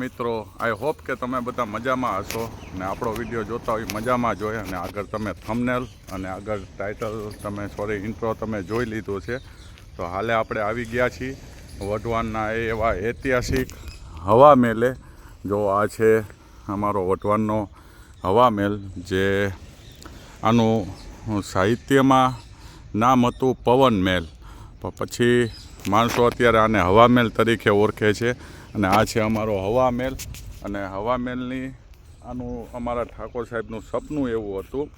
મિત્રો I hope કે તમે બધા મજામાં હશો ને આપણો વીડિયો જોતા હોય મજામાં જોઈએ અને આગળ તમે થમનેલ અને આગળ ટાઇટલ તમે સોરી ઇન્ટ્રો તમે જોઈ લીધું છે. તો હાલે આપણે આવી ગયા છીએ વઢવાણના એવા ઐતિહાસિક હવા મેલે. જો આ છે અમારો વઢવાણનો હવા મેલ જે આનું સાહિત્યમાં નામ હતું પવન મેલ. પછી માણસો અત્યારે આને હવા મેલ તરીકે ઓળખે છે. અને આ છે અમારો હવા મહેલ. અને હવા મહેલની આનું અમારા ઠાકોર સાહેબનું સપનું એવું હતું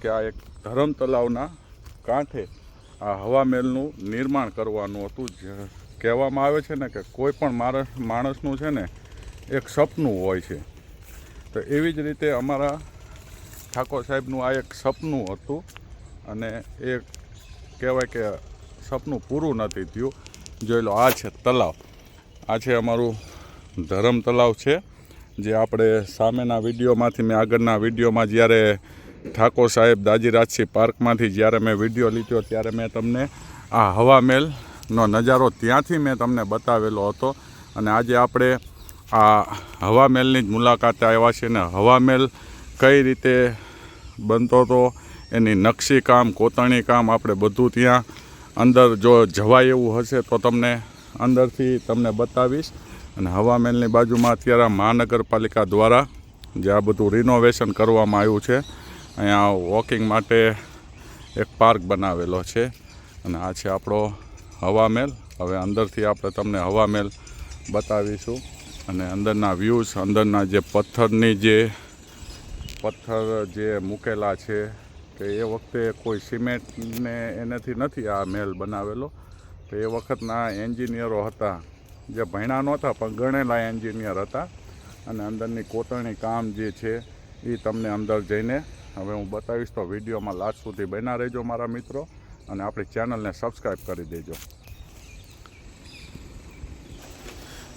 કે આ એક ધરમ તલાવના કાંઠે આ હવા મહેલનું નિર્માણ કરવાનું હતું. જે કહેવામાં આવે છે ને કે કોઈ પણ માણસ, માણસનું છે ને એક સપનું હોય છે. તો એવી જ રીતે અમારા ઠાકોર સાહેબનું આ એક સપનું હતું અને એ કહેવાય કે સપનું પૂરું નથી થયું. જોઈ લો, આ છે તલાવ. આ છે અમારું ધરમ તલાવ છે, જે આપણે સામેના વિડીયોમાંથી મેં આગળના વિડીયોમાં જ્યારે ઠાકોર સાહેબ દાજીરાજસિંહ પાર્કમાંથી જ્યારે મેં વીડિયો લીધો ત્યારે મેં તમને આ હવા મહેલનો નજારો ત્યાંથી મેં તમને બતાવેલો હતો. અને આજે આપણે આ હવા મહેલની જ મુલાકાતે આવ્યા છીએ અને હવા મહેલ કઈ રીતે બનતો હતો, એની નકશી કામ, કોતરણી કામ આપણે બધું ત્યાં અંદર જો જવાય એવું હશે તો તમને અંદરથી તમને બતાવીશ. અને હવા મહેલની બાજુમાં અત્યારે મહાનગરપાલિકા દ્વારા જે આ બધું રિનોવેશન કરવામાં આવ્યું છે, અહીંયા વોકિંગ માટે એક પાર્ક બનાવેલો છે. અને આ છે આપણો હવા મહેલ હવે અંદરથી આપણે તમને હવા મહેલ બતાવીશું. અને અંદરના વ્યૂઝ અંદરના જે પથ્થરની જે પથ્થર જે મૂકેલા છે કે એ વખતે કોઈ સિમેન્ટને એનાથી નથી આ મહેલ બનાવેલો. તો એ વખતના એન્જિનિયરો હતા. જે ભણ્યા નહોતા, પણ ગણેલા એન્જિનિયર હતા. અને અંદરની કોતરણી કામ જે છે, એ તમને અંદર જઈને હવે હું બતાવીશ, તો વિડીયોમાં લાસ્ટ સુધી બન્યા રહેજો મારા મિત્રો. અને આપણી ચેનલને સબસ્ક્રાઈબ કરી દેજો.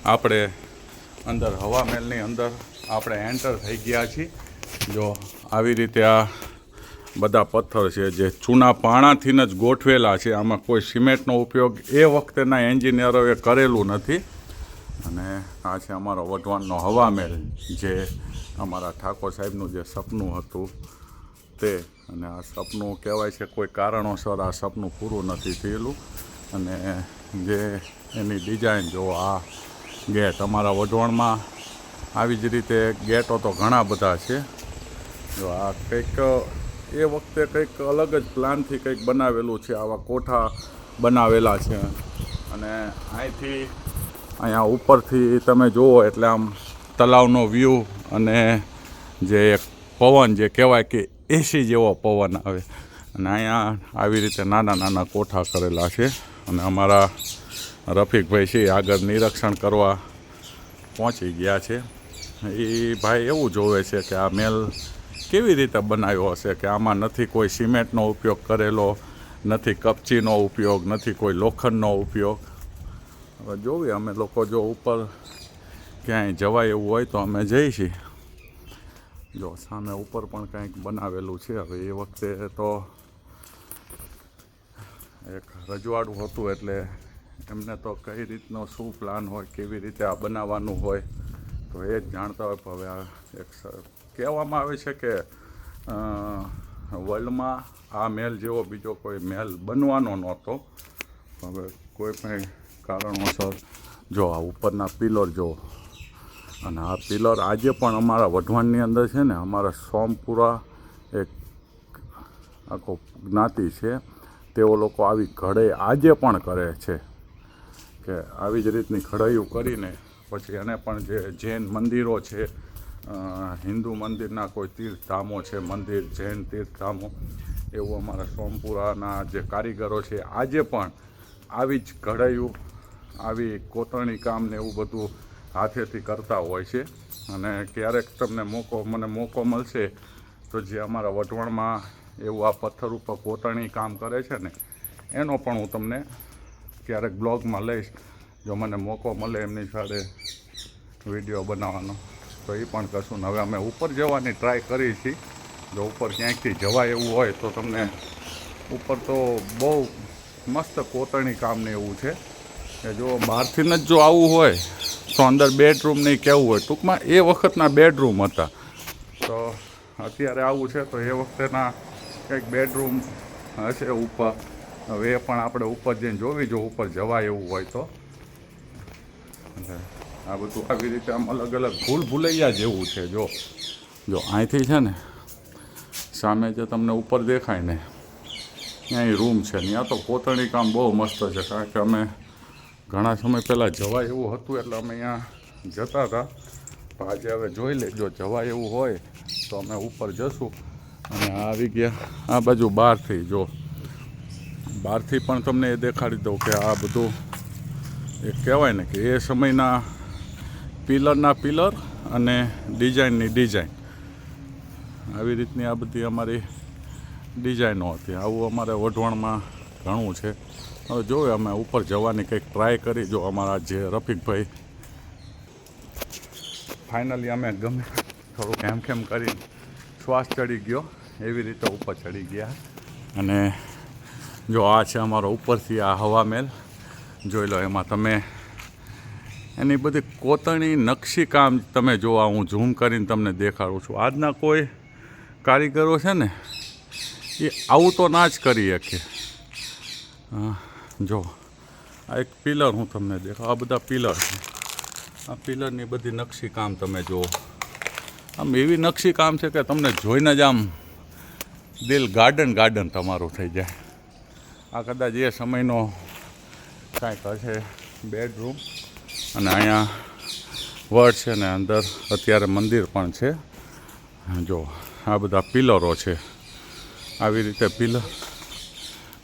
આપણે અંદર હવા મહેલની અંદર આપણે એન્ટર થઈ ગયા છીએ. જો આવી રીતે આ બધા પથ્થર છે જે ચૂના પાણાથી જ ગોઠવેલા છે. આમાં કોઈ સિમેન્ટનો ઉપયોગ એ વખતેના એન્જિનિયરોએ કરેલું નથી. અને આ છે અમારો વઢવાણનો હવામહેલ જે અમારા ઠાકોર સાહેબનું જે સપનું હતું તે. અને આ સપનું કહેવાય છે કોઈ કારણોસર આ સપનું પૂરું નથી થયેલું. અને જે એની ડિઝાઇન જો આ ગેટ અમારા વઢવાણમાં આવી જ રીતે ગેટો તો ઘણા બધા છે. જો આ કંઈક એ વખતે કંઈક અલગ જ પ્લાનથી કંઈક બનાવેલું છે, આવા કોઠા બનાવેલા છે. અને અહીંથી અહીંયા ઉપરથી તમે જુઓ એટલે આમ તલાવનો વ્યૂ અને જે એક પવન જે કહેવાય કે એસી જેવો પવન આવે. અને અહીંયા આવી રીતે નાના નાના કોઠા કરેલા છે. અને અમારા રફીકભાઈ છે આગળ નિરીક્ષણ કરવા પહોંચી ગયા છે. એ ભાઈ એવું જોવે છે કે આ મેલ કેવી રીતે બનાવ્યો હશે કે આમાં નથી કોઈ સિમેન્ટનો ઉપયોગ કરેલો, નથી કપચીનો ઉપયોગ, નથી કોઈ લોખંડનો ઉપયોગ? હવે જોઈએ અમે લોકો જો ઉપર ક્યાંય જવાય એવું હોય તો અમે જઈશી. જો, સામે ઉપર પણ કંઈક બનાવેલું છે. હવે એ વખતે તો એક રજવાડું હતું એટલે એમને તો કઈ રીતનો શું પ્લાન હોય, કેવી રીતે આ બનાવવાનું હોય, તો એ જ જાણતા હોય. હવે આ એક કહેવામાં આવે છે કે વર્લ્ડમાં આ મહેલ જેવો બીજો કોઈ મહેલ બનવાનો નહોતો. હવે કોઈ પણ કારણોસર જો આ ઉપરના પિલર જો, અને આ પિલર આજે પણ અમારા વઢવાણની અંદર છે ને, અમારા સોમપુરા એક આખો જ્ઞાતિ છે. તેઓ લોકો આવી ઘડાઈ આજે પણ કરે છે કે આવી જ રીતની ઘડાઈઓ કરીને, પછી એને પણ જે જૈન મંદિરો છે હિન્દુ મંદિરના કોઈ તીર્થધામો છે, મંદિર, જૈન તીર્થધામો, એવું અમારા સોમપુરાના જે કારીગરો છે, આજે પણ આવી જ ઘડાઈઓ આવી કોતરણી કામ ને એવું બધું હાથેથી કરતા હોય છે. અને ક્યારેક તમને મોકો, મને મોકો મળશે તો જે અમારા વઢવણમાં એવું આ પથ્થર ઉપર કોતરણી કામ કરે છે ને, એનો પણ હું તમને ક્યારેક બ્લોગમાં લઈશ. જો મને મોકો મળે એમની સાથે વીડિયો બનાવવાનો. તો એ પણ કશું હવે અમે ઉપર જવાની ટ્રાય કરી છીએ જો ઉપર ક્યાંકથી જવાય એવું હોય તો તમને ઉપર તો બહુ મસ્ત કોતરણી કામને એવું છે. કે જો બહારથી જ જો આવવું હોય, તો અંદર બેડરૂમ નહીં કેવું હોય. ટૂંકમાં એ વખતના બેડરૂમ હતા. તો અત્યારે આવું છે, તો એ વખતેના કંઈક બેડરૂમ હશે ઉપર. હવે એ પણ આપણે ઉપર જઈને જોવી, જો ઉપર જવાય એવું હોય તો. આ બધું આવી રીતે આમ અલગ અલગ ભૂલ ભૂલૈયા જેવું છે, જો. જો, અહીંથી છે ને, સામે જે તમને ઉપર દેખાય ને ત્યાં રૂમ છે ત્યાં તો કોતરણી કામ બહુ મસ્ત છે, કારણ કે અમે ઘણા સમય પહેલાં જવાય એવું હતું, એટલે અમે અહીંયા જતા હતા. આજે હવે જોઈ લેજો જવાય એવું હોય, તો અમે ઉપર જશું. અને આવી ગયા આ બાજુ બહારથી, જો. બહારથી પણ તમને એ દેખાડી દઉં કે આ બધું, એ કહેવાય ને કે એ સમયના પિલરના પિલર અને ડિઝાઇનની ડિઝાઇન. આવી રીતની આ બધી અમારી ડિઝાઇનો હતી. આવું અમારે વઢવાણમાં ઘણું છે. હવે જોઈએ અમે ઉપર જવાની કંઈક ટ્રાય કરી. જો અમારા જે રફીકભાઈ ફાઇનલી અમે ગમે થોડુંક એમ કેમ કરી શ્વાસ ચડી ગયો. એવી રીતે ઉપર ચડી ગયા. અને જો આ છે અમારો ઉપરથી આ હવા મહેલ જોઈ લો, એમાં તમે એની બધી કોતરણી, નકશી કામ તમે જોવા, હું ઝૂમ કરીને તમને દેખાડું છું. આજના કોઈ કારીગરો છે ને, એ આવું તો ના જ કરી શકે. જો, આ એક પિલર હું તમને દેખાડું. આ બધા પિલર છે. આ પિલરની બધી નકશી કામ તમે જુઓ. આમ એવી નકશી કામ છે કે તમને જોઈને જ આમ દિલ ગાર્ડન ગાર્ડન તમારું થઈ જાય. આ કદાચ એ સમયનો કાંઈક હશે, બેડરૂમ. અને અહીંયા વડ છે ને અંદર અત્યારે મંદિર પણ છે. જો, આ બધા પિલરો છે. આવી રીતે પિલર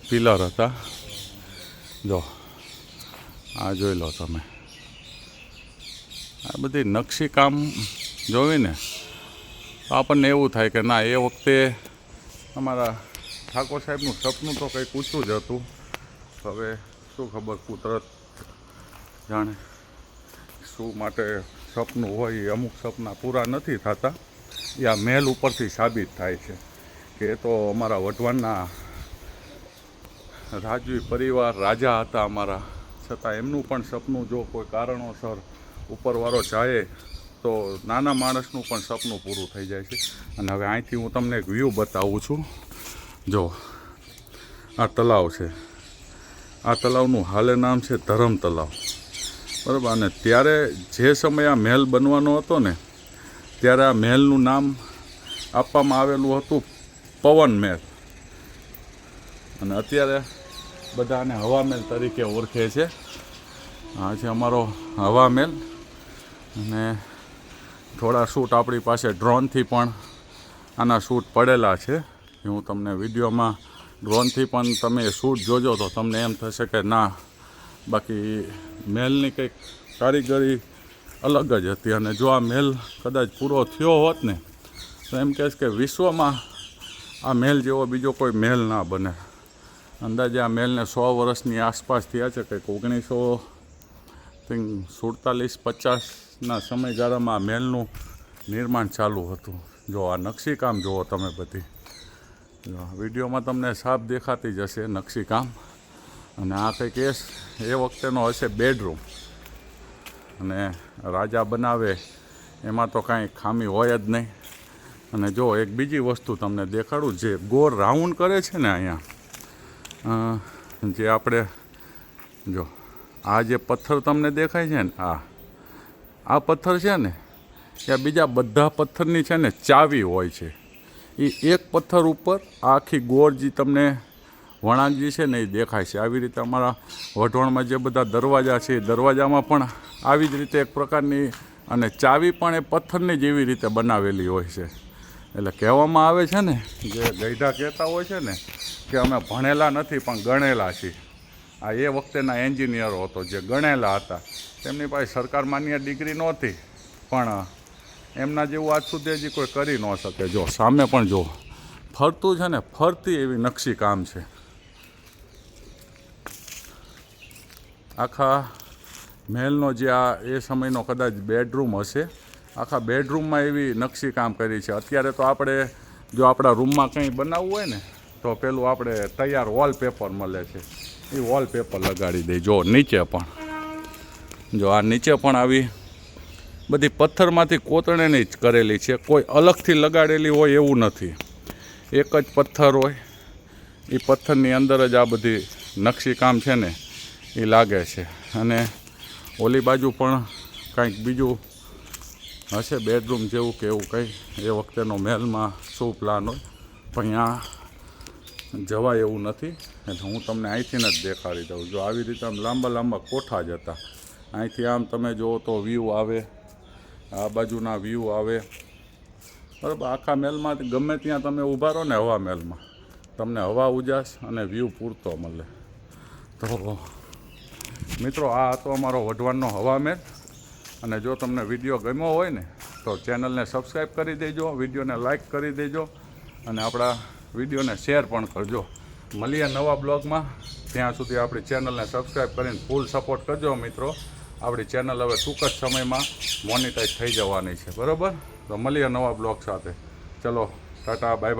પિલર હતા. જો, આ જોઈ લો તમે. આ બધી નકશી કામ જોઈને તો આપણને એવું થાય કે ના, એ વખતે અમારા ઠાકોર સાહેબનું સપનું તો કંઈક ઊંચું જ હતું. હવે શું ખબર, કુદરત જાણે. શું માટે સપનું હોય એ અમુક સપના પૂરા નથી થતા. એ આ મહેલ ઉપરથી સાબિત થાય છે કે તો અમારા વઢવાણના રાજવી પરિવાર રાજા હતા અમારા. છતાં એમનું પણ સપનું જો કોઈ કારણોસર ઉપરવાળો જાય તો નાના માણસનું પણ સપનું પૂરું થઈ જાય છે. અને હવે અહીંથી હું તમને એક વ્યૂ બતાવું છું. જો, આ તલાવ છે. આ તલાવનું હાલે નામ છે ધરમ તલાવ બરાબર. અને ત્યારે જે સમયે આ મહેલ બનવાનો હતો ને, ત્યારે આ મહેલનું નામ આપવામાં આવેલું હતું પવન મહેલ. અને અત્યારે બધાને હવા મહેલ તરીકે ઓળખે છે. આ છે અમારો હવા મહેલ. અને થોડા શૂટ આપણી પાસે ડ્રોનથી પણ આના શૂટ પડેલા છે. હું તમને વિડીયોમાં ડ્રોનથી પણ તમે શૂટ જોજો તો તમને એમ થશે કે ના બાકી મહેલની કંઈક કારીગરી અલગ જ હતી અને જો આ મહેલ કદાચ પૂરો થયો હોત ને, તો એમ કહેશ કે વિશ્વમાં આ મહેલ જેવો બીજો કોઈ મહેલ ના બને. અંદાજે આ મહેલને સો વર્ષની આસપાસ થયા છે, કંઈક ઓગણીસો થિંક સુડતાલીસ પચાસના સમયગાળામાં આ મહેલનું નિર્માણ ચાલુ હતું. જો આ નકશીકામ જુઓ તમે બધી. વિડીયોમાં તમને સાફ દેખાતી જ હશે નકશીકામ. અને આ કંઈક એ એ વખતેનો હશે બેડરૂમ. અને રાજા બનાવે, એમાં તો કાંઈ ખામી હોય જ નહીં. અને જો એક બીજી વસ્તુ તમને દેખાડું, જે ગોળ રાઉન્ડ કરે છે ને અહીંયા જે આપણે, જો, આ જે પથ્થર તમને દેખાય છે ને, આ આ પથ્થર છે ને, ત્યાં બીજા બધા પથ્થરની છે ને ચાવી હોય છે. એ એક પથ્થર ઉપર આખી ગોળ જે તમને વળાંક જે છે ને એ દેખાય છે. આવી રીતે અમારા વઢવાણમાં જે બધા દરવાજા છે, એ દરવાજામાં પણ આવી જ રીતે એક પ્રકારની અને ચાવી પણ એ પથ્થરની જેવી રીતે બનાવેલી હોય છે. એટલે કહેવામાં આવે છે ને, જે ગઈઢા કહેતા હોય છે ને, કે અમે ભણેલા નથી પણ ગણેલા છીએ. આ એ વખતેના એન્જિનિયરો હતો જે ગણેલા હતા. તેમની પાસે સરકાર માન્ય ડિગ્રી નહોતી, પણ એમના જેવું આજ સુધી હજી કોઈ કરી ન શકે. જો સામે પણ જો, ફરતું છે ને, ફરતી એવી નકશી કામ છે. આખા મહેલનો જે આ એ સમયનો કદાચ બેડરૂમ હશે, આખા બેડરૂમમાં એવી નકશી કામ કરી છે. અત્યારે તો આપણે જો આપણા રૂમમાં કંઈ બનાવવું હોય ને, તો પેલું આપણે તૈયાર વોલપેપર મળે છે. એ વોલપેપર લગાડી દઈ જો નીચે પણ, જો આ નીચે પણ આવી બધી પથ્થરમાંથી કોતરણીની જ કરેલી છે. કોઈ અલગથી લગાડેલી હોય એવું નથી. એક જ પથ્થર હોય. એ પથ્થરની અંદર જ આ બધી નકશીકામ છે ને એ લાગે છે. અને ઓલી બાજુ પણ કાંઈક બીજું હશે, બેડરૂમ જેવું કે એવું કંઈ. એ વખતેનો મહેલમાં શું પ્લાન હોય? પણ અહીંયા જવાય એવું નથી. એટલે હું તમને અહીંથી જ દેખાડી દઉં. જો આવી રીતે આમ લાંબા લાંબા કોઠા જ હતા. અહીંથી આમ તમે જુઓ તો વ્યૂ આવે, આ બાજુના વ્યૂ આવે. બરાબર, આખા મહેલમાં ગમે ત્યાં તમે ઊભા રહો ને હવા મહેલમાં. તમને હવા ઉજાસ અને વ્યૂ પૂરતો મળે. તો મિત્રો, આ હતો અમારો વઢવાણનો હવા મહેલ અને જો તમને વીડિયો ગમ્યો હોય ને, તો ચેનલને સબસ્ક્રાઈબ કરી દેજો, વિડીયોને લાઇક કરી દેજો, અને આપણા વિડીયોને શેર પણ કરજો. મળીએ નવા બ્લોગમાં. ત્યાં સુધી આપણી ચેનલને સબસ્ક્રાઈબ કરીને ફૂલ સપોર્ટ કરજો મિત્રો. આપણી ચેનલ હવે ટૂંક જ સમયમાં મોનિટાઈઝ થઈ જવાની છે. બરાબર? તો મળીએ નવા બ્લોગ સાથે. ચલો, ટાટા બાય બાય